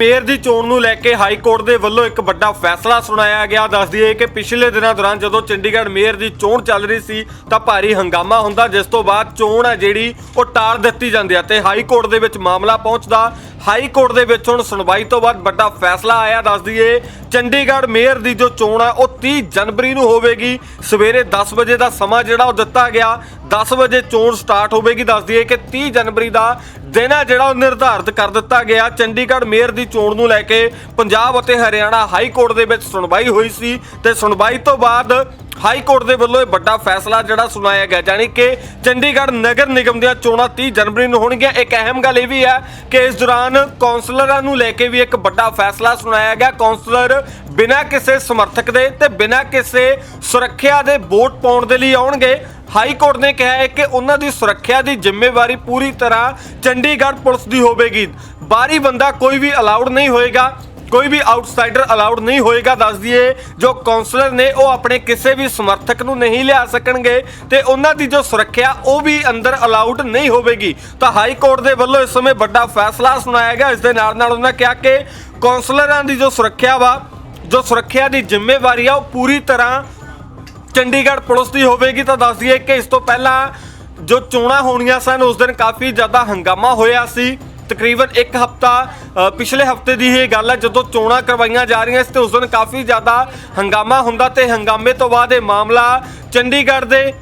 Mayor ਦੀ ਚੋਣ ਨੂੰ ਲੈ ਕੇ ਹਾਈ ਕੋਰਟ ਦੇ ਵੱਲੋਂ ਇੱਕ ਵੱਡਾ ਫੈਸਲਾ ਸੁਣਾਇਆ ਗਿਆ। ਦੱਸ ਦਈਏ ਕਿ ਪਿਛਲੇ ਦਿਨਾਂ ਦੌਰਾਨ ਜਦੋਂ ਚੰਡੀਗੜ੍ਹ ਮੇਅਰ ਦੀ ਚੋਣ ਚੱਲ ਰਹੀ ਸੀ, ਤਾਂ ਭਾਰੀ ਹੰਗਾਮਾ ਹੁੰਦਾ, ਜਿਸ ਤੋਂ ਬਾਅਦ ਚੋਣ ਹੈ ਜਿਹੜੀ, ਉਹ ਟਾਲ ਦਿੱਤੀ ਜਾਂਦੀ ਹੈ ਤੇ ਹਾਈ ਕੋਰਟ ਦੇ ਵਿੱਚ ਮਾਮਲਾ ਪਹੁੰਚਦਾ। ਹਾਈ ਕੋਰਟ ਦੇ ਵਿੱਚ ਹੁਣ ਸੁਣਵਾਈ ਤੋਂ ਬਾਅਦ ਵੱਡਾ ਫੈਸਲਾ ਆਇਆ। ਦੱਸ ਦਈਏ, ਚੰਡੀਗੜ੍ਹ ਮੇਅਰ ਦੀ ਜੋ ਚੋਣ ਆ ਉਹ 30 ਜਨਵਰੀ ਨੂੰ ਹੋਵੇਗੀ। ਸਵੇਰੇ 10 ਵਜੇ ਦਾ ਸਮਾਂ ਜਿਹੜਾ, ਉਹ ਦਿੱਤਾ ਗਿਆ। 10 ਵਜੇ ਚੋਣ ਸਟਾਰਟ ਹੋਵੇਗੀ। ਦੱਸ ਦਈਏ ਕਿ 30 ਜਨਵਰੀ ਦਾ ਦਿਨ ਹੈ ਜਿਹੜਾ ਉਹ ਨਿਰਧਾਰਿਤ ਕਰ ਦਿੱਤਾ ਗਿਆ। ਚੰਡੀਗੜ੍ਹ ਮੇਅਰ ਦੀ ਚੋਣ ਨੂੰ ਲੈ ਕੇ ਪੰਜਾਬ ਅਤੇ ਹਰਿਆਣਾ ਹਾਈ ਕੋਰਟ ਦੇ ਵਿੱਚ ਸੁਣਵਾਈ ਹੋਈ ਸੀ ਤੇ ਸੁਣਵਾਈ ਤੋਂ ਬਾਅਦ ਹਾਈ ਕੋਰਟ ਦੇ ਵੱਲੋਂ ਇਹ ਵੱਡਾ ਫੈਸਲਾ ਜਿਹੜਾ ਸੁਣਾਇਆ ਗਿਆ ਜਾਨੀ ਕਿ ਚੰਡੀਗੜ੍ਹ ਨਗਰ ਨਿਗਮ ਦੀਆਂ ਚੋਣਾਂ 30 ਜਨਵਰੀ ਨੂੰ ਹੋਣਗੀਆਂ। ਇੱਕ ਅਹਿਮ ਗੱਲ ਇਹ ਵੀ ਹੈ ਕਿ ਇਸ ਦੌਰਾਨ ਕੌਂਸਲਰਾਂ ਨੂੰ ਲੈ ਕੇ ਵੀ ਇੱਕ ਵੱਡਾ ਫੈਸਲਾ ਸੁਣਾਇਆ ਗਿਆ। ਕੌਂਸਲਰ ਬਿਨਾਂ ਕਿਸੇ ਸਮਰਥਕ ਦੇ ਤੇ ਬਿਨਾਂ ਕਿਸੇ ਸੁਰੱਖਿਆ ਦੇ ਵੋਟ ਪਾਉਣ ਦੇ ਲਈ ਆਉਣਗੇ। ਹਾਈ ਕੋਰਟ ਨੇ ਕਿਹਾ ਹੈ ਕਿ ਉਹਨਾਂ ਦੀ ਸੁਰੱਖਿਆ ਦੀ ਜ਼ਿੰਮੇਵਾਰੀ ਪੂਰੀ ਤਰ੍ਹਾਂ ਚੰਡੀਗੜ੍ਹ ਪੁਲਿਸ ਦੀ ਹੋਵੇਗੀ। ਬਾਹਰੀ ਬੰਦਾ ਕੋਈ ਵੀ ਅਲਾਉਡ ਨਹੀਂ ਹੋਏਗਾ। ਕੋਈ ਵੀ ਆਊਟਸਾਈਡਰ ਅਲਾਉਡ ਨਹੀਂ ਹੋਏਗਾ, ਦੱਸ ਦਈਏ, ਜੋ ਕਾਉਂਸਲਰ ਨੇ, ਉਹ ਆਪਣੇ ਕਿਸੇ ਵੀ ਸਮਰਥਕ ਨੂੰ ਨਹੀਂ ਲਿਆ ਸਕਣਗੇ ਤੇ ਉਹਨਾਂ ਦੀ ਜੋ ਸੁਰੱਖਿਆ, ਉਹ ਵੀ ਅੰਦਰ ਅਲਾਉਡ ਨਹੀਂ ਹੋਵੇਗੀ। ਤਾਂ ਹਾਈ ਕੋਰਟ ਦੇ ਵੱਲੋਂ ਇਸ ਸਮੇਂ ਵੱਡਾ ਫੈਸਲਾ ਸੁਣਾਇਆ ਗਿਆ। ਇਸ ਦੇ ਨਾਲ ਨਾਲ ਉਹਨਾਂ ਕਿਹਾ ਕਿ ਕਾਉਂਸਲਰਾਂ ਦੀ ਜੋ ਸੁਰੱਖਿਆ ਵਾ, ਜੋ ਸੁਰੱਖਿਆ ਦੀ ਜ਼ਿੰਮੇਵਾਰੀ ਆ, ਉਹ ਪੂਰੀ ਤਰ੍ਹਾਂ ਚੰਡੀਗੜ੍ਹ ਪੁਲਿਸ ਦੀ ਹੋਵੇਗੀ। ਤਾਂ ਦੱਸ ਦਈਏ ਕਿ ਇਸ ਤੋਂ ਪਹਿਲਾਂ ਜੋ ਚੋਣਾਂ ਹੋਣੀਆਂ ਸਨ, ਉਸ ਦਿਨ ਕਾਫੀ ਜ਼ਿਆਦਾ ਹੰਗਾਮਾ ਹੋਇਆ ਸੀ। ਤਕਰੀਬਨ ਇੱਕ ਹਫਤਾ ਪਿਛਲੇ ਹਫ਼ਤੇ ਦੀ ਇਹ ਗੱਲ ਹੈ, ਜਦੋਂ ਚੋਣਾਂ ਕਰਵਾਈਆਂ ਜਾ ਰਹੀਆਂ ਸੀ, ਤੇ ਉਸ ਦਿਨ ਕਾਫੀ ਜ਼ਿਆਦਾ ਹੰਗਾਮਾ ਹੁੰਦਾ ਤੇ ਹੰਗਾਮੇ ਤੋਂ ਬਾਅਦ ਇਹ ਮਾਮਲਾ ਚੰਡੀਗੜ੍ਹ ਦੇ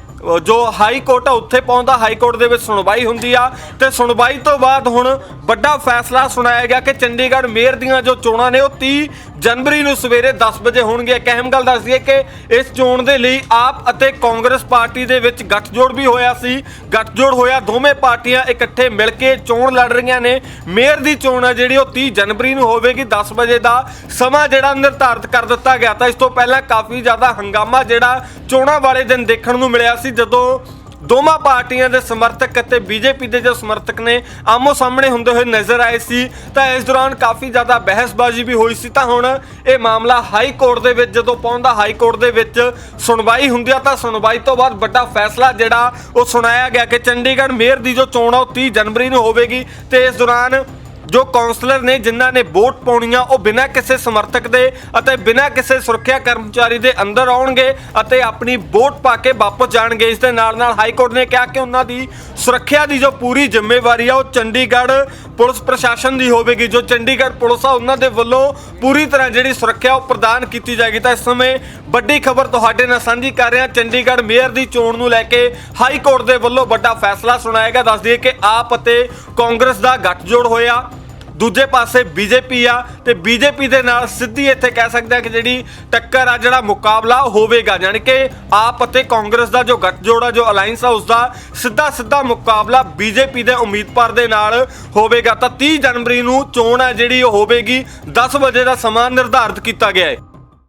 ਜੋ ਹਾਈ ਕੋਰਟ ਆ, ਉੱਥੇ ਪਹੁੰਚਦਾ, ਹਾਈ ਕੋਰਟ ਦੇ ਵਿੱਚ ਸੁਣਵਾਈ ਹੁੰਦੀ ਆ। ਤੇ ਸੁਣਵਾਈ ਤੋਂ ਬਾਅਦ ਹੁਣ ਵੱਡਾ ਫੈਸਲਾ ਸੁਣਾਇਆ ਗਿਆ ਕਿ ਚੰਡੀਗੜ੍ਹ ਮੇਅਰ ਦੀਆਂ ਜੋ ਚੋਣਾਂ ਨੇ, ਉਹ 30 ਜਨਵਰੀ ਨੂੰ ਸਵੇਰੇ 10 ਵਜੇ ਹੋਣਗੀਆਂ ਇੱਕ ਅਹਿਮ ਗੱਲ ਦੱਸ ਦਈਏ ਕਿ ਇਸ ਚੋਣ ਦੇ ਲਈ ਆਪ ਅਤੇ ਕਾਂਗਰਸ ਪਾਰਟੀ ਦੇ ਵਿੱਚ ਗੱਠਜੋੜ ਵੀ ਹੋਇਆ ਸੀ। ਗੱਠਜੋੜ ਹੋਇਆ, ਦੋਵੇਂ ਪਾਰਟੀਆਂ ਇਕੱਠੇ ਮਿਲ ਕੇ ਚੋਣ ਲੜ ਰਹੀਆਂ ਨੇ। ਮੇਅਰ ਦੀ ਚੋਣ ਆ ਜਿਹੜੀ, ਉਹ 30 ਜਨਵਰੀ ਨੂੰ ਹੋਵੇਗੀ 10 ਵਜੇ ਦਾ। ਸਮਾਂ ਜਿਹੜਾ ਨਿਰਧਾਰਿਤ ਕਰ ਦਿੱਤਾ ਗਿਆ ਤਾਂ ਇਸ ਤੋਂ ਪਹਿਲਾਂ ਕਾਫੀ ਜ਼ਿਆਦਾ ਹੰਗਾਮਾ ਜਿਹੜਾ ਚੋਣਾਂ ਵਾਲੇ ਦਿਨ ਦੇਖਣ ਨੂੰ ਮਿਲਿਆ ਸੀ, ਜਦੋਂ ਦੋਵਾਂ ਪਾਰਟੀਆਂ ਦੇ ਸਮਰਥਕ ਅਤੇ ਬੀਜੇਪੀ ਦੇ ਜੋ ਸਮਰਥਕ ਨੇ ਆਮੋ ਸਾਹਮਣੇ ਹੁੰਦੇ ਹੋਏ ਨਜ਼ਰ ਆਏ ਸੀ, ਤਾਂ ਇਸ ਦੌਰਾਨ ਕਾਫੀ ਜ਼ਿਆਦਾ ਬਹਿਸਬਾਜ਼ੀ ਵੀ ਹੋਈ ਸੀ। ਤਾਂ ਹੁਣ ਇਹ ਮਾਮਲਾ ਹਾਈ ਕੋਰਟ ਦੇ ਵਿੱਚ, ਜਦੋਂ ਪਹੁੰਚਦਾ ਹਾਈ ਕੋਰਟ ਦੇ ਵਿੱਚ ਸੁਣਵਾਈ ਹੁੰਦੀ ਆ, ਤਾਂ ਸੁਣਵਾਈ ਤੋਂ ਬਾਅਦ ਵੱਡਾ ਫੈਸਲਾ ਜਿਹੜਾ ਉਹ ਸੁਣਾਇਆ ਗਿਆ ਕਿ ਚੰਡੀਗੜ੍ਹ ਮੇਅਰ ਦੀ ਜੋ ਚੋਣ ਆ, ਉਹ 30 ਜਨਵਰੀ ਨੂੰ ਹੋਵੇਗੀ ਤੇ ਇਸ ਦੌਰਾਨ ਜੋ ਕਾਉਂਸਲਰ ਨੇ ਜਿਨ੍ਹਾਂ ਨੇ ਵੋਟ ਪਾਉਣੀਆਂ, ਉਹ ਬਿਨਾਂ ਕਿਸੇ ਸਮਰਥਕ ਦੇ ਅਤੇ ਬਿਨਾਂ ਕਿਸੇ ਸੁਰੱਖਿਆ ਕਰਮਚਾਰੀ ਦੇ ਅੰਦਰ ਆਉਣਗੇ ਅਤੇ ਆਪਣੀ ਵੋਟ ਪਾ ਕੇ ਵਾਪਸ ਜਾਣਗੇ। ਇਸ ਦੇ ਨਾਲ ਨਾਲ ਹਾਈ ਕੋਰਟ ਨੇ ਕਿਹਾ ਕਿ ਉਹਨਾਂ ਦੀ ਸੁਰੱਖਿਆ ਦੀ ਜੋ ਪੂਰੀ ਜ਼ਿੰਮੇਵਾਰੀ ਆ, ਉਹ ਚੰਡੀਗੜ੍ਹ ਪੁਲਿਸ ਪ੍ਰਸ਼ਾਸਨ ਦੀ ਹੋਵੇਗੀ। ਜੋ ਚੰਡੀਗੜ੍ਹ ਪੁਲਿਸ ਆ, ਉਹਨਾਂ ਦੇ ਵੱਲੋਂ ਪੂਰੀ ਤਰ੍ਹਾਂ ਜਿਹੜੀ ਸੁਰੱਖਿਆ ਉਹ ਪ੍ਰਦਾਨ ਕੀਤੀ ਜਾਏਗੀ। ਤਾਂ ਇਸ ਸਮੇਂ ਵੱਡੀ ਖਬਰ ਤੁਹਾਡੇ ਨਾਲ ਸਾਂਝੀ ਕਰ ਰਹੇ ਹਾਂ ਚੰਡੀਗੜ੍ਹ ਮੇਅਰ ਦੀ ਚੋਣ ਨੂੰ ਲੈ ਕੇ ਹਾਈ ਕੋਰਟ ਦੇ ਵੱਲੋਂ ਵੱਡਾ ਫੈਸਲਾ ਸੁਣਾਏਗਾ ਗਿਆ। ਦੱਸ ਦਈਏ ਕਿ ਆਪ ਅਤੇ ਕਾਂਗਰਸ ਦਾ ਗੱਠਜੋੜ ਹੋਇਆ। ਦੂਜੇ ਪਾਸੇ ਬੀਜੇਪੀ ਆ ਤੇ ਬੀਜੇਪੀ ਦੇ ਨਾਲ ਸਿੱਧੀ ਇੱਥੇ ਕਹਿ ਸਕਦੇ ਆ ਕਿ ਜਿਹੜੀ ਟੱਕਰ ਆ, ਜਿਹੜਾ ਮੁਕਾਬਲਾ ਹੋਵੇਗਾ। ਯਾਨੀ ਕਿ ਆਪ ਅਤੇ ਕਾਂਗਰਸ ਦਾ ਜੋ ਗੱਠਜੋੜ ਆ, ਜੋ ਅਲਾਈਅੰਸ ਆ ਉਸ ਦਾ ਸਿੱਧਾ ਸਿੱਧਾ ਮੁਕਾਬਲਾ ਬੀਜੇਪੀ ਦੇ ਉਮੀਦਵਾਰ ਦੇ ਨਾਲ ਹੋਵੇਗਾ। ਤਾਂ 30 ਜਨਵਰੀ ਨੂੰ ਚੋਣ ਆ ਜਿਹੜੀ ਉਹ ਹੋਵੇਗੀ। 10 ਵਜੇ ਦਾ ਸਮਾਂ ਨਿਰਧਾਰਤ ਕੀਤਾ ਗਿਆ ਹੈ।